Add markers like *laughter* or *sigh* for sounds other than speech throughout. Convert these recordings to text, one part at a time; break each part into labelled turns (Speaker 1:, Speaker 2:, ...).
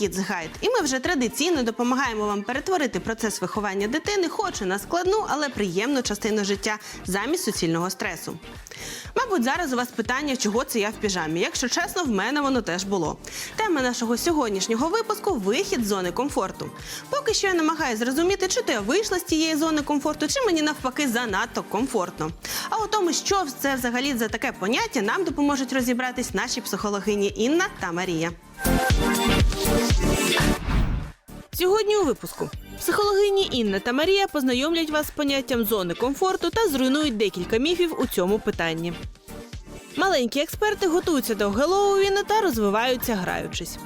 Speaker 1: Kids Guide. І ми вже традиційно допомагаємо вам перетворити процес виховання дитини, хоч і на складну, але приємну частину життя замість суцільного стресу. Мабуть, зараз у вас питання, чого це я в піжамі. Якщо чесно, в мене воно теж було. Тема нашого сьогоднішнього випуску вихід з зони комфорту. Поки що я намагаюся зрозуміти, чи то я вийшла з тієї зони комфорту, чи мені навпаки занадто комфортно. А у тому, що це взагалі за таке поняття, нам допоможуть розібратись наші психологині Інна та Марія. Сьогодні у випуску психологині Інна та Марія познайомлять вас з поняттям зони комфорту та зруйнують декілька міфів у цьому питанні. Маленькі експерти готуються до Геловіна та розвиваються граючись.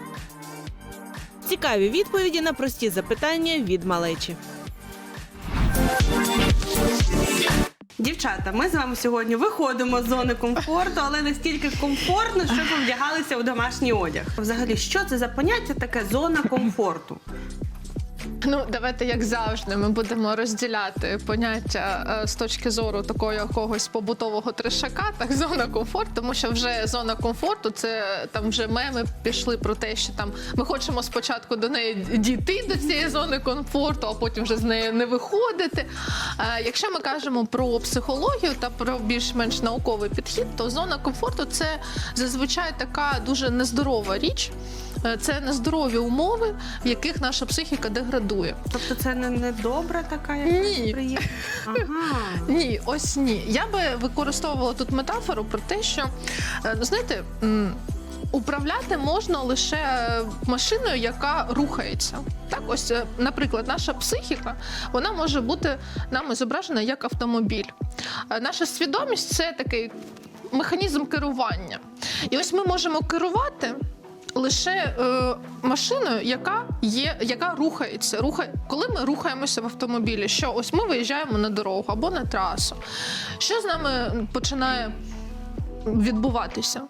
Speaker 1: Цікаві відповіді на прості запитання від малечі. Дівчата, ми з вами сьогодні виходимо з зони комфорту, але настільки комфортно, що ви вдягалися у домашній одяг. Взагалі, що це за поняття таке зона комфорту?
Speaker 2: Ну, давайте, як завжди, ми будемо розділяти поняття е, з точки зору такого якогось побутового трешака, так *laughs* зона комфорту, тому що вже зона комфорту це там вже меми пішли про те, що там ми хочемо спочатку до неї дійти до цієї зони комфорту, а потім вже з неї не виходити. Е, Якщо ми кажемо про психологію та про більш-менш науковий підхід, то зона комфорту це зазвичай така дуже нездорова річ. Е, Це нездорові умови, в яких наша психіка деградує.
Speaker 1: Тобто це не, не добра така, як
Speaker 2: Ні.
Speaker 1: приємна? Ага. *laughs*
Speaker 2: Ні, ось ні. Я би використовувала тут метафору про те, що е, знаєте. Управляти можна лише е, машиною, яка рухається. Так, ось, е, наприклад, наша психіка вона може бути нами зображена як автомобіль. Наша свідомість це такий механізм керування. І ось ми можемо керувати лише е, машиною, яка є, яка рухається. Рухає, коли ми рухаємося в автомобілі, що ось ми виїжджаємо на дорогу або на трасу. Що з нами починає відбуватися?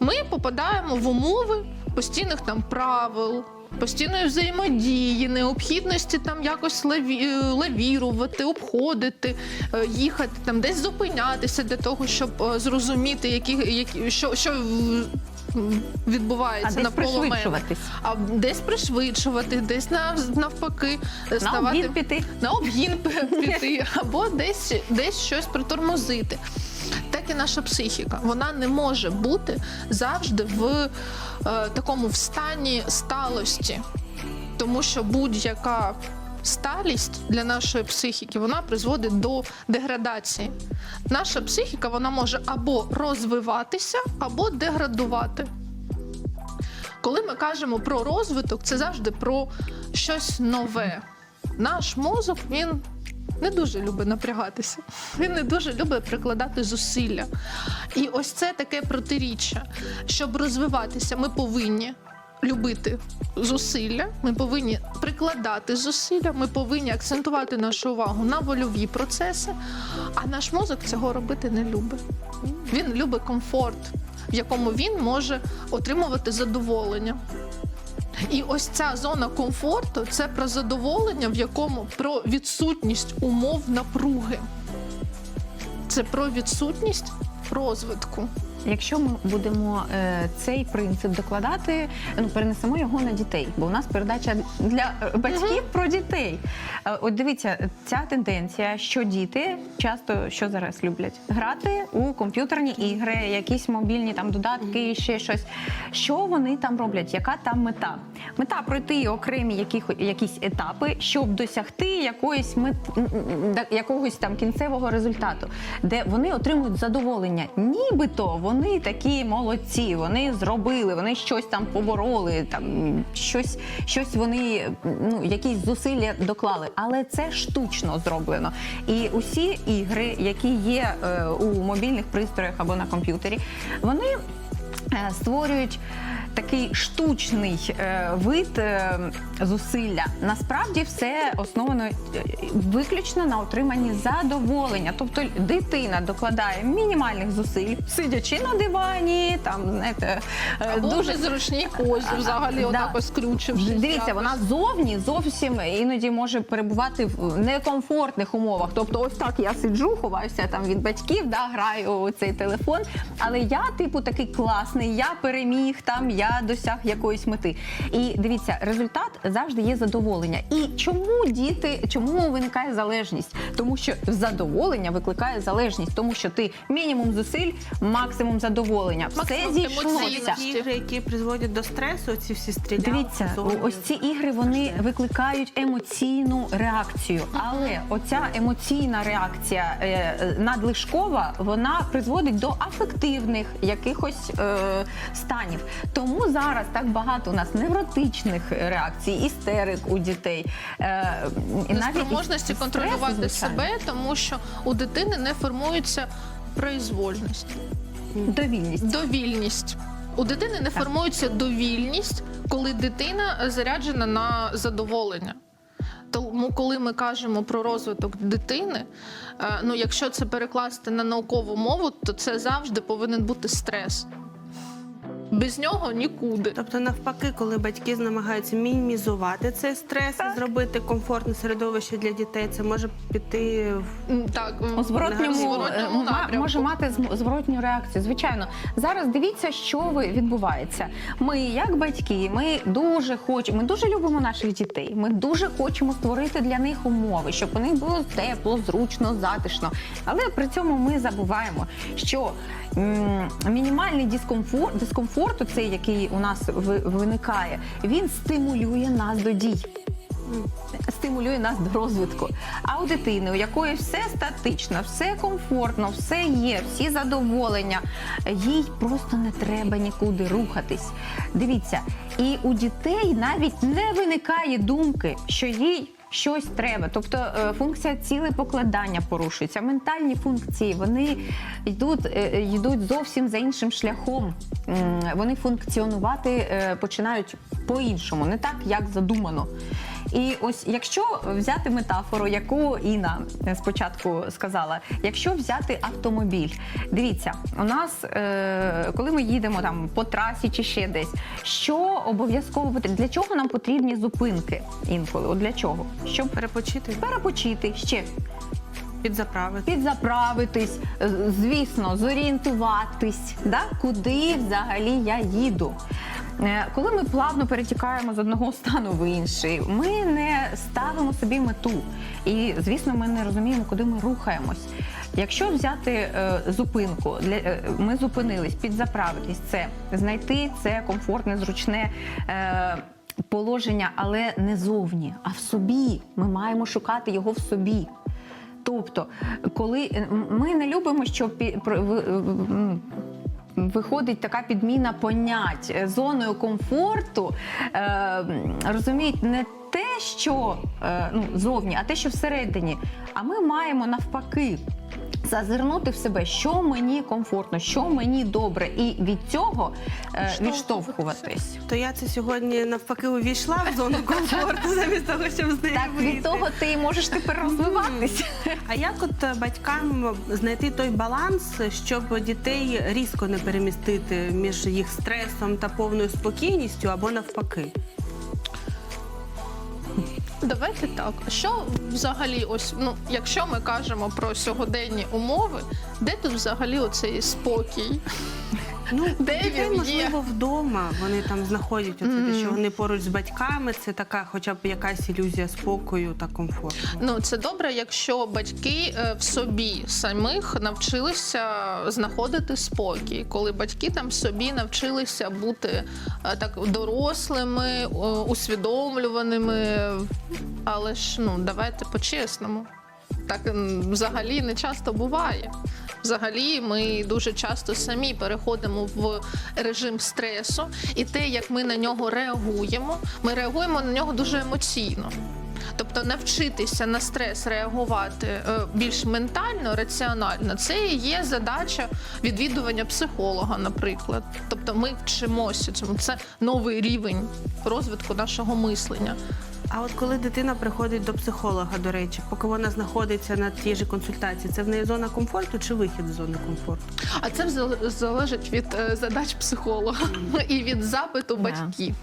Speaker 2: Ми попадаємо в умови постійних там правил. Постійної взаємодії, необхідності там якось лаві, е, лавірувати, обходити, е, їхати, там десь зупинятися для того, щоб е, зрозуміти, які, які що, що відбувається
Speaker 3: А
Speaker 2: навколо мене. А десь пришвидшувати, десь нав- навпаки
Speaker 3: На
Speaker 2: ставати
Speaker 3: обід піти.
Speaker 2: на обгін піти, *laughs* або десь, десь щось притормозити. Так і наша психіка. Вона не може бути завжди в е, такому в стані сталості, тому що будь-яка сталість для нашої психіки вона призводить до деградації. Наша психіка вона може або розвиватися, або деградувати. Коли ми кажемо про розвиток, це завжди про щось нове. Наш мозок він не дуже любить напрягатися. Він не дуже любить прикладати зусилля. І ось це таке протиріччя. Щоб розвиватися, ми повинні любити зусилля, ми повинні прикладати зусилля, ми повинні акцентувати нашу увагу на вольові процеси, а наш мозок цього робити не любить. Він любить комфорт, в якому він може отримувати задоволення. І ось ця зона комфорту це про задоволення, в якому про відсутність умов напруги. Це про відсутність розвитку.
Speaker 3: Якщо ми будемо е, цей принцип докладати, ну перенесемо його на дітей, бо у нас передача для е, батьків про дітей. Е, от дивіться, ця тенденція, що діти часто що зараз люблять грати у комп'ютерні ігри, якісь мобільні там додатки, ще щось. Що вони там роблять? Яка там мета? Мета пройти окремі яких, якісь етапи, щоб досягти якоїсь мет, якогось там кінцевого результату, де вони отримують задоволення. Нібито вони такі молодці, вони зробили, вони щось там побороли, там щось, щось вони ну якісь зусилля доклали, але це штучно зроблено. І усі ігри, які є е, у мобільних пристроях або на комп'ютері, вони е, створюють такий штучний е, вид е, зусилля. Насправді все основано е, виключно на отриманні задоволення. Тобто дитина докладає мінімальних зусиль, сидячи на дивані, там знаєте,
Speaker 2: Або
Speaker 3: дуже
Speaker 2: в незручній позі, взагалі,
Speaker 3: Да.
Speaker 2: отак ось скручившись.
Speaker 3: Дивіться,
Speaker 2: якось.
Speaker 3: вона зовні зовсім іноді може перебувати в некомфортних умовах. Тобто, ось так я сиджу, ховаюся там від батьків, да, граю у цей телефон. Але я, типу, такий класний, я переміг там, я досяг якоїсь мети. І дивіться, результат завжди є задоволення. І чому діти, чому виникає залежність? Тому що задоволення викликає залежність, тому що ти мінімум зусиль, максимум задоволення. Все зійшлося.
Speaker 1: Ігри, які призводять до стресу, ці всі стрілянки.
Speaker 3: Дивіться, ось ці ігри вони викликають емоційну реакцію, але оця емоційна реакція е, надлишкова вона призводить до афективних якихось е, станів. Тому зараз так багато у нас невротичних реакцій, істерик у дітей. Е, і навіть
Speaker 2: Неспроможності контролювати себе, тому що у дитини не формується произвольність,
Speaker 3: довільність.
Speaker 2: довільність. У дитини не формується довільність, коли дитина заряджена на задоволення. Тому, коли ми кажемо про розвиток дитини, е, ну якщо це перекласти на наукову мову, то це завжди повинен бути стрес. Без нього нікуди.
Speaker 1: Тобто, навпаки, коли батьки намагаються мінімізувати цей стрес і зробити комфортне середовище для дітей, це може піти в
Speaker 2: Так,
Speaker 3: У зворотньому,
Speaker 2: зворотньому
Speaker 3: е,
Speaker 2: напрямку.
Speaker 3: може мати зворотню реакцію. Звичайно, зараз дивіться, що ви відбувається. Ми, як батьки, ми дуже хочемо, ми дуже любимо наших дітей. Ми дуже хочемо створити для них умови, щоб у них було тепло, зручно, затишно. Але при цьому ми забуваємо, що м, мінімальний дискомфорт, дискомфорт, цей, який у нас виникає, він стимулює нас до дій стимулює нас до розвитку. А у дитини, у якої все статично, все комфортно, все є, всі задоволення, їй просто не треба нікуди рухатись. Дивіться, і у дітей навіть не виникає думки, що їй. Щось треба, тобто функція ціле покладання порушується. Ментальні функції вони йдуть, е, йдуть зовсім за іншим шляхом. Вони функціонувати е, починають по-іншому, не так, як задумано. І ось якщо взяти метафору, яку Інна е, спочатку сказала, якщо взяти автомобіль, дивіться, у нас, е, коли ми їдемо там по трасі чи ще десь, що обов'язково потрібно? Для чого нам потрібні зупинки інколи? От для чого? Щоб
Speaker 1: перепочити,
Speaker 3: перепочити ще
Speaker 1: підзаправити.
Speaker 3: підзаправитись, е, звісно, зорієнтуватись, да? куди взагалі я їду. Е, Коли ми плавно перетікаємо з одного стану в інший, ми не ставимо собі мету. І, звісно, ми не розуміємо, куди ми рухаємось. Якщо взяти е, зупинку, е, ми зупинились, підзаправитись, це знайти це комфортне, зручне. Положення, але не зовні, а в собі. Ми маємо шукати його в собі. Тобто, коли ми не любимо, що пі- про- ви- м, виходить така підміна понять. Е, зоною комфорту, е, розуміють, не те, що е, ну, зовні, а те, що всередині. А ми маємо навпаки. Зазирнути в себе, що мені комфортно, що мені добре, і від цього е, відштовхуватись.
Speaker 1: То я це сьогодні навпаки увійшла в зону *laughs* комфорту, замість того, щоб з неї
Speaker 3: Так
Speaker 1: вийти.
Speaker 3: від того ти можеш тепер розвиватися.
Speaker 1: А як от е, батькам знайти той баланс, щоб дітей різко не перемістити між їх стресом та повною спокійністю або навпаки?
Speaker 2: Давайте так. Що взагалі, ось ну, якщо ми кажемо про сьогоденні умови, де тут взагалі оцей спокій?
Speaker 1: Ну,
Speaker 2: Де
Speaker 1: дітей,
Speaker 2: він
Speaker 1: можливо, вдома. Вони там знаходять оце, те, що вони поруч з батьками. Це така, хоча б якась ілюзія спокою та комфорту.
Speaker 2: Ну це добре, якщо батьки е, в собі самих навчилися знаходити спокій, коли батьки там собі навчилися бути е, так дорослими, е, усвідомлюваними. Але ж ну давайте по-чесному. Так взагалі не часто буває. Взагалі, ми дуже часто самі переходимо в режим стресу, і те, як ми на нього реагуємо, ми реагуємо на нього дуже емоційно. Тобто навчитися на стрес реагувати е, більш ментально, раціонально, це і є задача відвідування психолога, наприклад. Тобто ми вчимося цьому. Це новий рівень розвитку нашого мислення.
Speaker 1: А от коли дитина приходить до психолога, до речі, поки вона знаходиться на тій же консультації, це в неї зона комфорту чи вихід з зони комфорту?
Speaker 2: А це взал- залежить від е, задач психолога і від запиту батьків.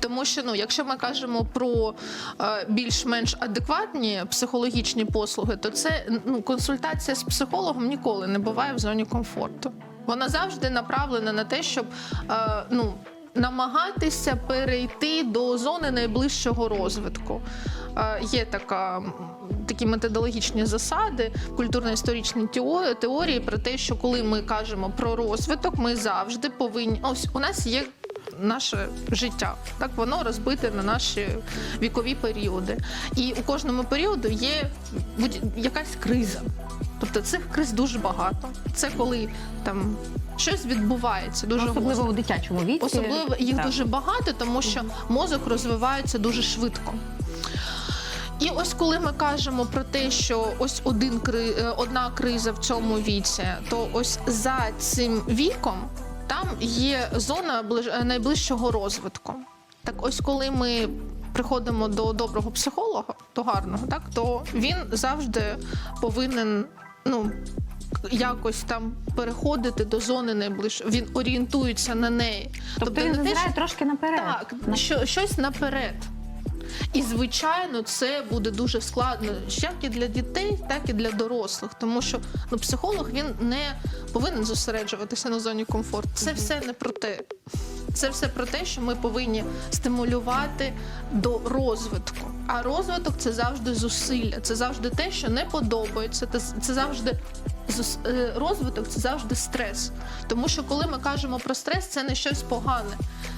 Speaker 2: Тому що ну, якщо ми кажемо про е, більш-менш адекватні психологічні послуги, то це ну, консультація з психологом ніколи не буває в зоні комфорту. Вона завжди направлена на те, щоб е, ну, намагатися перейти до зони найближчого розвитку. Е, Є така, такі методологічні засади культурно-історичній тео- теорії про те, що коли ми кажемо про розвиток, ми завжди повинні. Ось у нас є наше життя, так воно розбите на наші вікові періоди. І у кожному періоду є якась криза. Тобто цих криз дуже багато. Це коли там щось відбувається дуже
Speaker 3: Особливо
Speaker 2: гостро.
Speaker 3: у дитячому віці.
Speaker 2: Особливо їх
Speaker 3: Так.
Speaker 2: дуже багато, тому що мозок розвивається дуже швидко. І ось коли ми кажемо про те, що ось один кри- е, одна криза в цьому віці, то ось за цим віком там є зона е, найближчого розвитку. Так ось коли ми приходимо до доброго психолога, до гарного, так то він завжди повинен ну. Якось там переходити до зони найближчої. Він орієнтується на неї.
Speaker 3: Тобто він
Speaker 2: не
Speaker 3: зазирає
Speaker 2: що-
Speaker 3: трошки наперед.
Speaker 2: так,
Speaker 3: На-
Speaker 2: що, щось наперед. І звичайно, це буде дуже складно як і для дітей, так і для дорослих, тому що ну, психолог він не повинен зосереджуватися на зоні комфорту. Це все не про те. Це все про те, що ми повинні стимулювати до розвитку. А розвиток це завжди зусилля, це завжди те, що не подобається. Це, це завжди е, розвиток, це завжди стрес. Тому що коли ми кажемо про стрес, це не щось погане.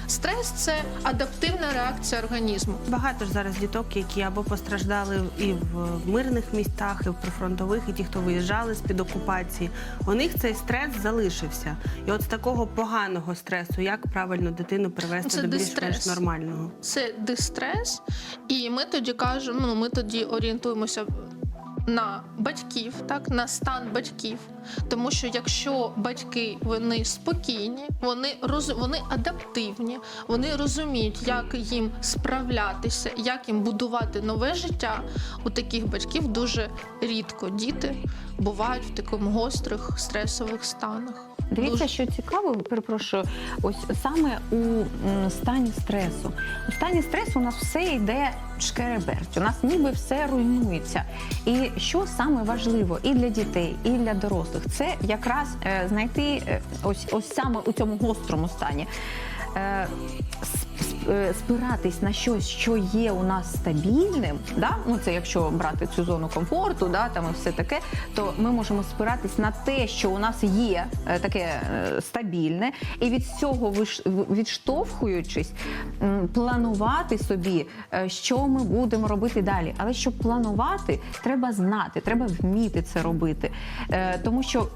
Speaker 2: Стрес це адаптивна реакція організму.
Speaker 1: Багато ж зараз діток, які або постраждали і в мирних містах, і в прифронтових, і ті, хто виїжджали з під окупації. У них цей стрес залишився. І от з такого поганого стресу, як правильно дитину привести
Speaker 2: Це
Speaker 1: до більш-менш нормального?
Speaker 2: Це дистрес, і ми тоді кажемо, ну ми тоді орієнтуємося на батьків, так на стан батьків. Тому що якщо батьки вони спокійні, вони роз, вони адаптивні, вони розуміють, як їм справлятися, як їм будувати нове життя. У таких батьків дуже рідко діти бувають в такому гострих стресових станах.
Speaker 3: Дивіться, що цікаво, перепрошую, ось саме у стані стресу. У стані стресу у нас все йде шкереберть, у нас ніби все руйнується. І що саме важливо і для дітей, і для дорослих, це якраз е, знайти е, ось, ось саме у цьому гострому стані. Е, е, Спиратись на щось, що є у нас стабільним, да? ну це якщо брати цю зону комфорту, да, там і все таке, то ми можемо спиратись на те, що у нас є е, таке е, стабільне, і від цього виш- відштовхуючись, планувати собі, е, що ми будемо робити далі. Але щоб планувати, треба знати, треба вміти це робити, Е, тому що.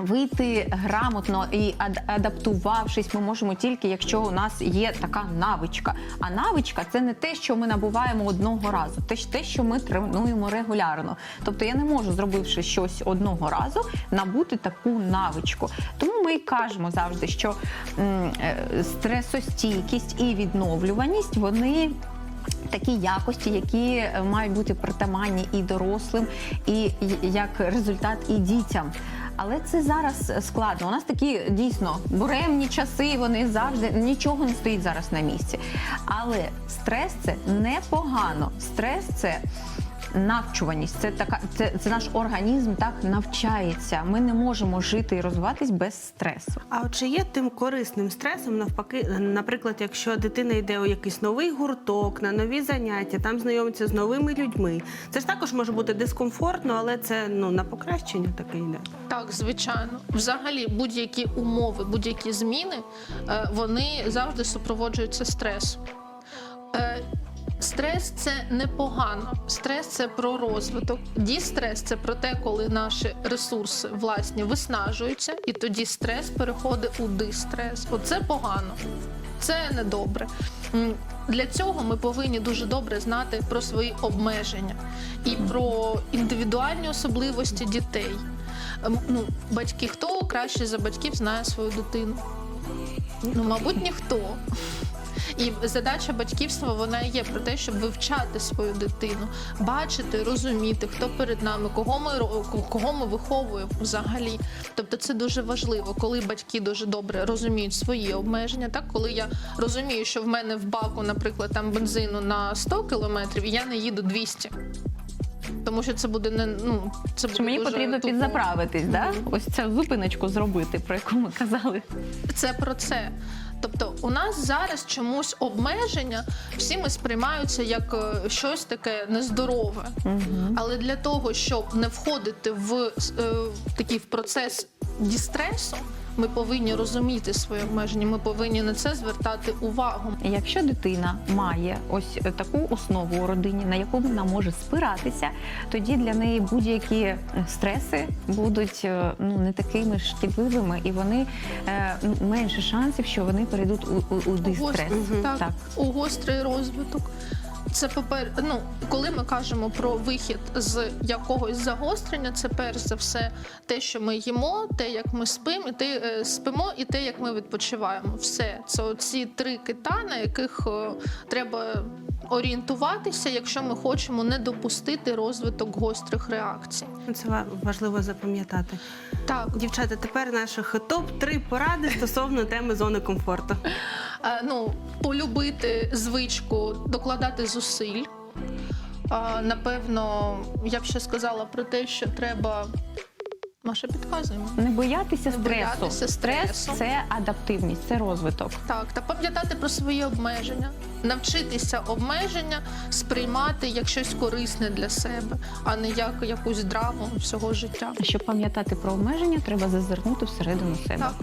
Speaker 3: Вийти грамотно і ад- адаптувавшись, ми можемо тільки, якщо у нас є така навичка. А навичка це не те, що ми набуваємо одного разу, те, те, що ми тренуємо регулярно. Тобто я не можу, зробивши щось одного разу, набути таку навичку. Тому ми кажемо завжди, що е, стресостійкість і відновлюваність вони такі якості, які е, мають бути притаманні і дорослим, і як результат і дітям. Але це зараз складно. У нас такі дійсно буремні часи, вони завжди нічого не стоїть зараз на місці. Але стрес це непогано. Стрес це навчуваність. Це така, це, це наш організм так навчається. Ми не можемо жити і розвиватись без стресу.
Speaker 1: А от чи є тим корисним стресом, навпаки, наприклад, якщо дитина йде у якийсь новий гурток, на нові заняття, там знайомиться з новими людьми. Це ж також може бути дискомфортно, але це ну на покращення таке йде.
Speaker 2: Так, звичайно. Взагалі, будь-які умови, будь-які зміни, е, вони завжди супроводжуються стресом. Стрес це непогано. Стрес це про розвиток. Дістрес це про те, коли наші ресурси власні виснажуються, і тоді стрес переходить у дистрес. Оце погано. Це недобре. Для цього ми повинні дуже добре знати про свої обмеження і про індивідуальні особливості дітей. Ну, батьки, хто краще за батьків знає свою дитину? Ну, мабуть, ніхто. І задача батьківства вона є про те, щоб вивчати свою дитину, бачити, розуміти, хто перед нами, кого ми кого ми виховуємо взагалі. Тобто це дуже важливо, коли батьки дуже добре розуміють свої обмеження. Так, коли я розумію, що в мене в баку, наприклад, там бензину на 100 кілометрів, і я не їду 200. Тому що це буде не ну це буде
Speaker 3: мені
Speaker 2: дуже
Speaker 3: потрібно
Speaker 2: тупо.
Speaker 3: підзаправитись, да? ось цю зупиночку зробити, про яку ми казали.
Speaker 2: Це про це. Тобто, у нас зараз чомусь обмеження, всі ми сприймаються як е, щось таке нездорове. Але для того, щоб не входити в е, такий в процес дістресу, ми повинні розуміти свої обмеження. Ми повинні на це звертати увагу.
Speaker 3: Якщо дитина має ось таку основу у родині, на яку вона може спиратися, тоді для неї будь-які стреси будуть е, ну не такими шкідливими, і вони е, менше шансів, що вони перейдуть у, у, у дистрес.
Speaker 2: Гостр- так,
Speaker 3: Так.
Speaker 2: у гострий розвиток. Це попер... ну, коли ми кажемо про вихід з якогось загострення, це перш за все те, що ми їмо, те, як ми спимо, і те, е, спимо, і те, як ми відпочиваємо. Все це оці три кита, на яких е, треба орієнтуватися, якщо ми хочемо не допустити розвиток гострих реакцій.
Speaker 1: Це важливо запам'ятати.
Speaker 2: Так,
Speaker 1: Дівчата, тепер наших топ 3 поради стосовно теми зони комфорту.
Speaker 2: Е, ну, полюбити звичку, докладати зусиль. Е, Напевно, я б ще сказала про те, що треба. Маша, підказуємо.
Speaker 3: Не боятися
Speaker 2: Не
Speaker 3: стресу.
Speaker 2: боятися
Speaker 3: Стрес це адаптивність, це розвиток.
Speaker 2: Так, та пам'ятати про свої обмеження, навчитися обмеження сприймати як щось корисне для себе, а не як якусь драму всього життя.
Speaker 3: Щоб пам'ятати про обмеження, треба зазирнути всередину себе.
Speaker 2: Так.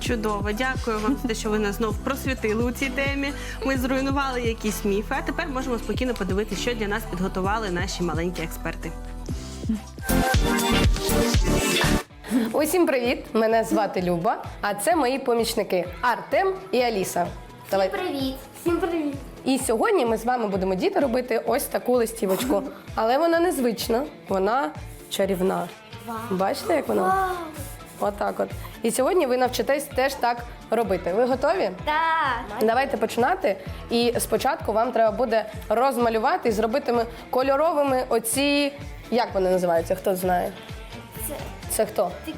Speaker 1: Чудово, дякую вам за те, що ви нас знов просвітили у цій темі. Ми зруйнували якісь міфи, а тепер можемо спокійно подивитися, що для нас підготували наші маленькі експерти.
Speaker 4: Усім привіт! Мене звати Люба, а це мої помічники Артем і Аліса. Давай.
Speaker 5: Привіт! Всім привіт!
Speaker 4: І сьогодні ми з вами будемо діти робити ось таку листівочку. Але вона незвична, вона чарівна. Бачите, як вона?
Speaker 5: Вау!
Speaker 4: Отак от. І сьогодні ви навчитесь теж так робити. Ви готові?
Speaker 5: Так!
Speaker 4: Давайте починати. І спочатку вам треба буде розмалювати і зробити ми кольоровими оці. Як вони називаються? Хто знає?
Speaker 5: Це
Speaker 4: Це хто?
Speaker 5: тик.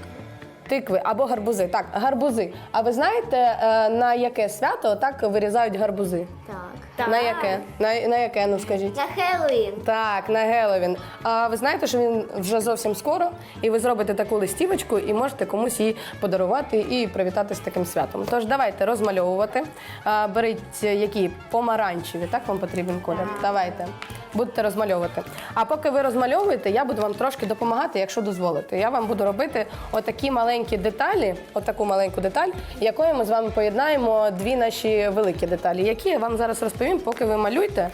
Speaker 4: Тикви або гарбузи. Так, гарбузи. А ви знаєте, е, на яке свято так вирізають гарбузи?
Speaker 5: Так. так.
Speaker 4: На яке? На, на яке, ну скажіть?
Speaker 5: На Хеллоуін.
Speaker 4: Так, на Геловін. А ви знаєте, що він вже зовсім скоро, і ви зробите таку листівочку і можете комусь її подарувати і привітати з таким святом. Тож давайте розмальовувати. А, Беріть які помаранчеві, так вам потрібен колір. Давайте. Будете розмальовувати. А поки ви розмальовуєте, я буду вам трошки допомагати, якщо дозволите. Я вам буду робити отакі маленькі деталі, отаку маленьку деталь, якою ми з вами поєднаємо дві наші великі деталі, які я вам зараз розповім, поки ви малюєте.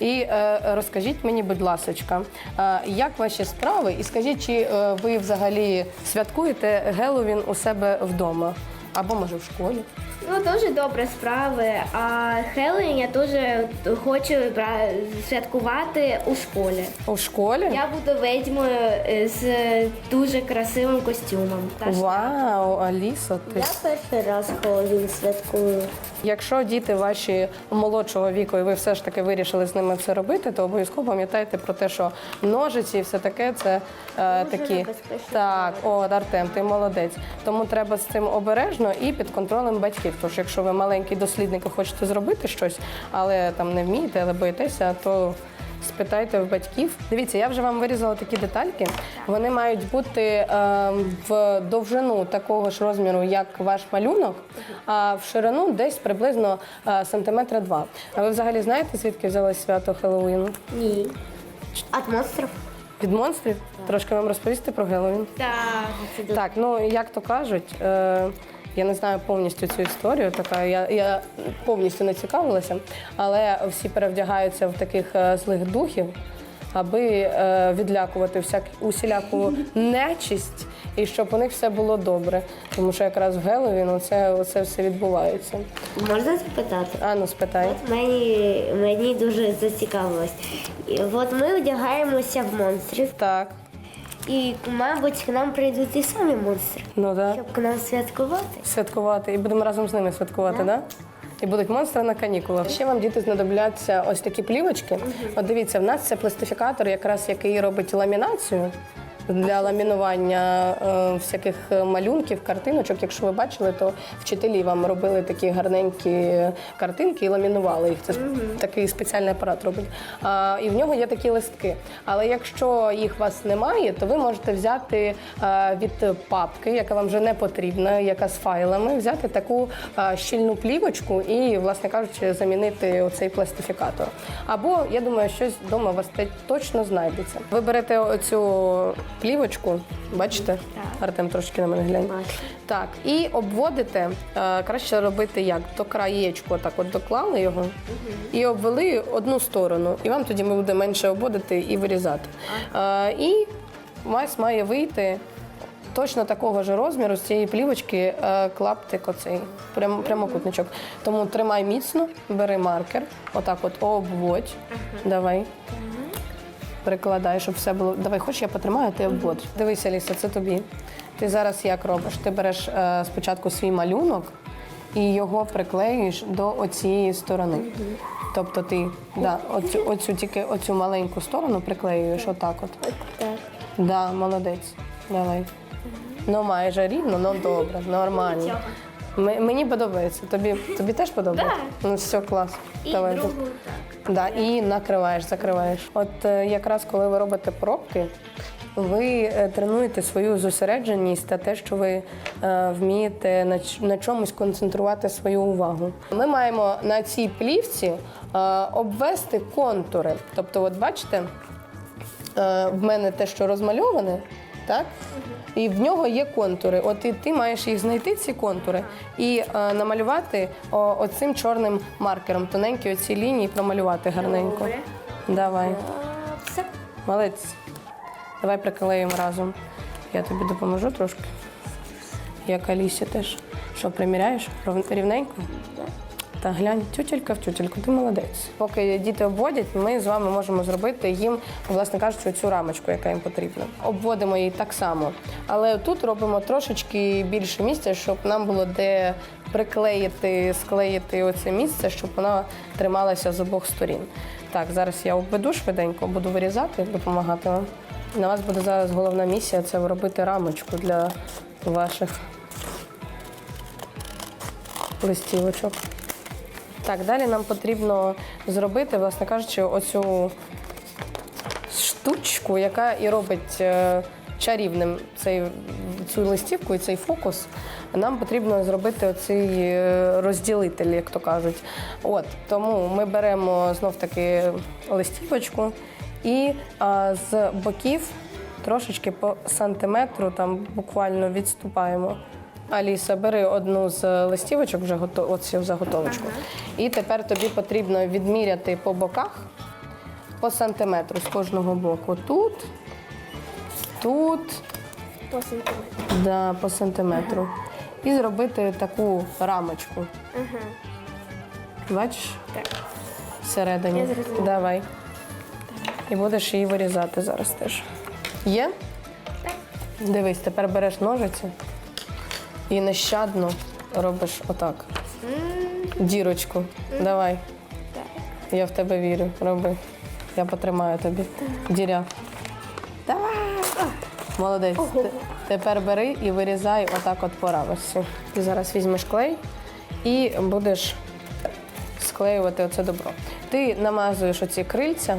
Speaker 4: І е, розкажіть мені, будь ласочка, е, як ваші справи? І скажіть, чи е, ви взагалі святкуєте Геловін у себе вдома? Або може в школі?
Speaker 5: Ну, дуже добре справи. А Хеллоуін я дуже хочу бра- святкувати у школі.
Speaker 4: У школі?
Speaker 5: Я буду ведьмою е, з дуже красивим костюмом. Та ж-
Speaker 4: Вау, Алісо, ти.
Speaker 5: перший раз Хеллоуін святкую.
Speaker 4: Якщо діти ваші молодшого віку, і ви все ж таки вирішили з ними це робити, то обов'язково пам'ятайте про те, що ножиці і все таке це е, такі. Так, о, Артем, ти молодець. Тому треба з цим обережно і під контролем батьків. Тож, якщо ви маленький дослідник і хочете зробити щось, але там не вмієте, але боїтеся, то. Спитайте в батьків. Дивіться, я вже вам вирізала такі детальки. Вони мають бути е, в довжину такого ж розміру, як ваш малюнок, а в ширину десь приблизно е, сантиметра два. А ви взагалі знаєте, звідки взялось свято Хеллоуіну?
Speaker 5: Ні. От монстрів?
Speaker 4: Від монстрів? Трошки вам розповісти про Геловін?
Speaker 5: Так.
Speaker 4: Так, ну як то кажуть, е, я не знаю повністю цю історію. Така я, я повністю не цікавилася, але всі перевдягаються в таких е, злих духів, аби е, відлякувати всяк, усіляку нечисть і щоб у них все було добре. Тому що якраз в Геловін оце, оце все відбувається.
Speaker 5: Можна запитати?
Speaker 4: Ану, спитай.
Speaker 5: От мені, мені дуже зацікавилось. От ми одягаємося в монстрів,
Speaker 4: Так,
Speaker 5: і, мабуть, к нам прийдуть і самі монстри,
Speaker 4: ну да.
Speaker 5: щоб к нам святкувати.
Speaker 4: святкувати і будемо разом з ними святкувати, так? Да? І будуть монстри на канікулах. Ще вам діти знадобляться ось такі плівочки. От дивіться, в нас це пластифікатор, якраз який робить ламінацію. Для ламінування е, всяких малюнків, картиночок. Якщо ви бачили, то вчителі вам робили такі гарненькі картинки і ламінували їх. Це такий спеціальний апарат робить. А, і в нього є такі листки. Але якщо їх у вас немає, то ви можете взяти е, від папки, яка вам вже не потрібна, яка з файлами, взяти таку е, щільну плівочку і, власне кажучи, замінити оцей пластифікатор. Або я думаю, щось вдома у вас точно знайдеться. Ви берете оцю плівочку, бачите? Артем трошки на мене глянь. Так, і обводите. е, краще робити як? До краєчку, так от доклали його і обвели одну сторону. І вам тоді буде менше обводити і вирізати. Е, і вас має вийти точно такого ж розміру з цієї плівочки е, клаптик оцей, прям, прямокутничок. Тому тримай міцно, бери маркер, отак от обводь. Давай. Перекладай, щоб все було. Давай, хоч я потримаю, а ти обводь. Дивися, Ліса, це тобі. Ти зараз як робиш? Ти береш е, спочатку свій малюнок і його приклеюєш до оцієї сторони. Тобто ти да, оцю, оцю тільки оцю маленьку сторону приклеюєш отак от.
Speaker 5: Так.
Speaker 4: Да, молодець. Давай. Ну, майже рівно, ну добре, нормально. Мені подобається. Тобі, тобі теж подобається? Ну все, клас.
Speaker 5: І
Speaker 4: Давай.
Speaker 5: другу так.
Speaker 4: Да, і накриваєш, закриваєш. От е, якраз коли ви робите пробки, ви е, тренуєте свою зосередженість та те, що ви е, вмієте на, на чомусь концентрувати свою увагу. Ми маємо на цій плівці е, обвести контури. Тобто, от бачите, е, в мене те, що розмальоване, так? І в нього є контури. От і ти маєш їх знайти, ці контури, і е, намалювати о, оцим чорним маркером, тоненькі оці лінії промалювати гарненько.
Speaker 5: Добре.
Speaker 4: Давай.
Speaker 5: Все.
Speaker 4: Молодець. Давай приклеїмо разом. Я тобі допоможу трошки. Як Алісі теж. Що, приміряєш рівненько? Та глянь, тютелька в тютельку, ти молодець. Поки діти обводять, ми з вами можемо зробити їм, власне кажучи, цю рамочку, яка їм потрібна. Обводимо її так само. Але тут робимо трошечки більше місця, щоб нам було де приклеїти, склеїти оце місце, щоб вона трималася з обох сторін. Так, зараз я обведу швиденько, буду вирізати, допомагати вам. На вас буде зараз головна місія це робити рамочку для ваших листівочок. Так, далі нам потрібно зробити, власне кажучи, оцю штучку, яка і робить е, чарівним цей, цю листівку і цей фокус. Нам потрібно зробити оцей е, розділитель, як то кажуть. От тому ми беремо знов таки листівочку і а, з боків трошечки по сантиметру там буквально відступаємо. Аліса, бери одну з листівочок, вже гото... оцю заготовочку. І тепер тобі потрібно відміряти по боках по сантиметру з кожного боку. Тут, тут,
Speaker 5: По сантиметру.
Speaker 4: да, по сантиметру. І зробити таку рамочку.
Speaker 5: Ага.
Speaker 4: Бачиш?
Speaker 5: Так.
Speaker 4: Всередині.
Speaker 5: Я зрозуміла.
Speaker 4: Давай. І будеш її вирізати зараз теж. Є?
Speaker 5: Так.
Speaker 4: Дивись, тепер береш ножиці і нещадно робиш отак. Дірочку. Давай. Я в тебе вірю. Роби. Я потримаю тобі. Діря. Давай. Молодець. Те- Тепер бери і вирізай отак от по рамочці. Ти зараз візьмеш клей і будеш склеювати оце добро. Ти намазуєш оці крильця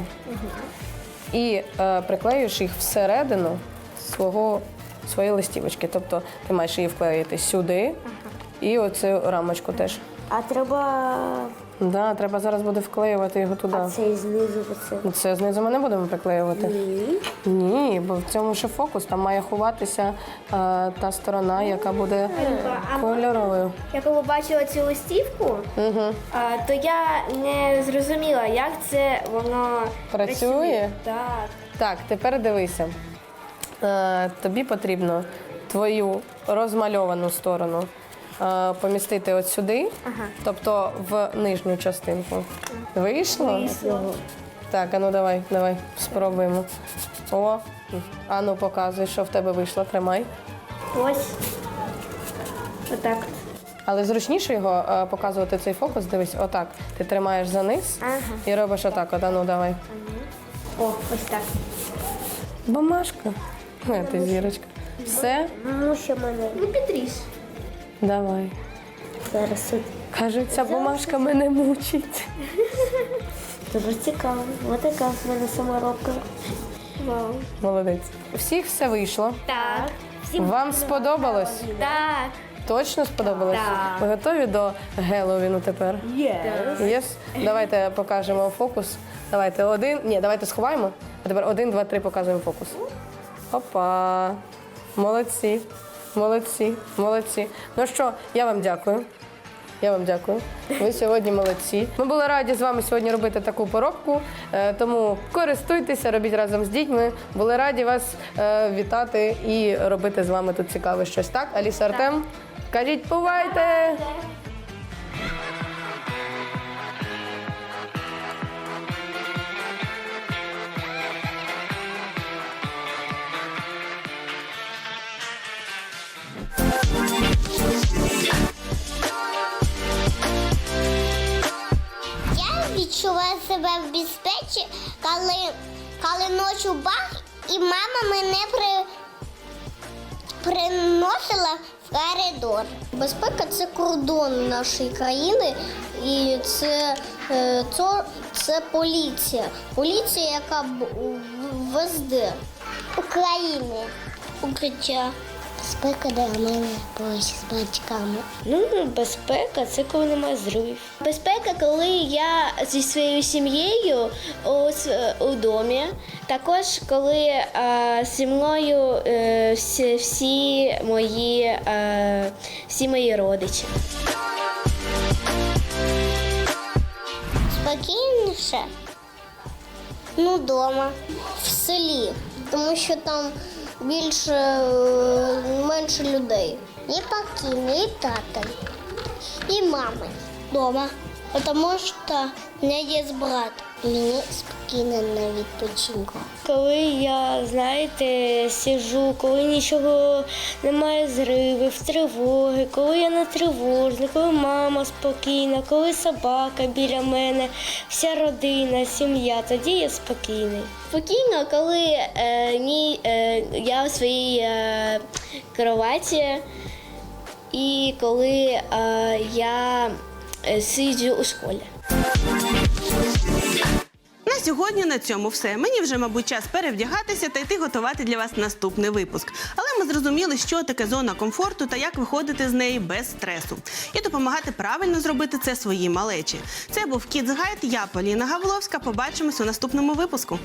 Speaker 4: і е, приклеюєш їх всередину свого, своєї листівочки. Тобто ти маєш її вклеїти сюди і оцю рамочку теж.
Speaker 5: А треба
Speaker 4: Да, треба зараз буде вклеювати його туди.
Speaker 5: цей знизу оце.
Speaker 4: Ну, Це знизу ми не будемо приклеювати.
Speaker 5: Ні.
Speaker 4: Ні, бо в цьому ще фокус. Там має ховатися е, та сторона, яка буде кольоровою.
Speaker 5: Я коли бачила цю листівку,
Speaker 4: Угу.
Speaker 5: а, то я не зрозуміла, як це воно
Speaker 4: Працює?
Speaker 5: Так.
Speaker 4: Так, тепер дивися. Е, тобі потрібно твою розмальовану сторону е, помістити от сюди,
Speaker 5: Ага.
Speaker 4: тобто в нижню частинку. Вийшло?
Speaker 5: Вийшло.
Speaker 4: Так, а ну давай, давай, спробуємо. О, а ну показуй, що в тебе вийшло, тримай.
Speaker 5: Ось. Отак.
Speaker 4: Але зручніше його е, показувати цей фокус, дивись, отак. Ти тримаєш за низ
Speaker 5: Ага.
Speaker 4: і робиш отак, от, а ну давай.
Speaker 5: О, ось так.
Speaker 4: Бумажка. Моя ти зірочка. Все,
Speaker 5: Ну, що мене. Ну, підріс.
Speaker 4: давай.
Speaker 5: Зараз тут.
Speaker 4: Кажуть, ця бумажка мене мучить.
Speaker 5: Дуже цікаво. Ось така в мене саморобка. Вау.
Speaker 4: Молодець. У всіх все вийшло.
Speaker 5: Так. Всім
Speaker 4: Вам сподобалось?
Speaker 5: Так.
Speaker 4: Точно сподобалось?
Speaker 5: Так.
Speaker 4: Ви готові до Геловіну тепер?
Speaker 5: Є.
Speaker 4: Єс? Давайте покажемо фокус. Давайте один. Ні, давайте сховаємо. А тепер один, два, три показуємо фокус. Опа. Молодці. Молодці. Молодці. Ну що, я вам дякую. Я вам дякую. Ви сьогодні молодці. Ми були раді з вами сьогодні робити таку поробку. е, Тому користуйтеся, робіть разом з дітьми. Були раді вас е, вітати і робити з вами тут цікаве щось. Так, Аліса Артем? Кажіть, бувайте!
Speaker 6: Себе в безпеці, коли, коли ночі бах, і мама мене при, приносила в коридор. Безпека це кордон нашої країни, і це, е, це, це поліція. Поліція, яка везде України. Укриття. Безпека для мене поруч з батьками.
Speaker 5: Ну, безпека це коли немає зривів. Безпека, коли я зі своєю сім'єю у, у домі. Також коли е, зі мною е, всі, всі мої е, всі мої родичі.
Speaker 6: Спокійніше? Ну, вдома, в селі, тому що там більше менше людей. І покійно, і тата, і мами вдома. Тому що в мене є брат. Мені спокійно на відпочинку.
Speaker 5: Коли я, знаєте, сижу, коли нічого немає зривів, тривоги, коли я не тривожна, коли мама спокійна, коли собака біля мене, вся родина, сім'я, тоді я спокійний. Спокійно, коли е, ні, е, я у своїй е, кроваті і коли е, я е, сиджу у школі.
Speaker 1: Сьогодні на цьому все. Мені вже, мабуть, час перевдягатися та йти готувати для вас наступний випуск. Але ми зрозуміли, що таке зона комфорту та як виходити з неї без стресу. І допомагати правильно зробити це свої малечі. Це був Kids Guide, Я Поліна Гавловська. Побачимось у наступному випуску.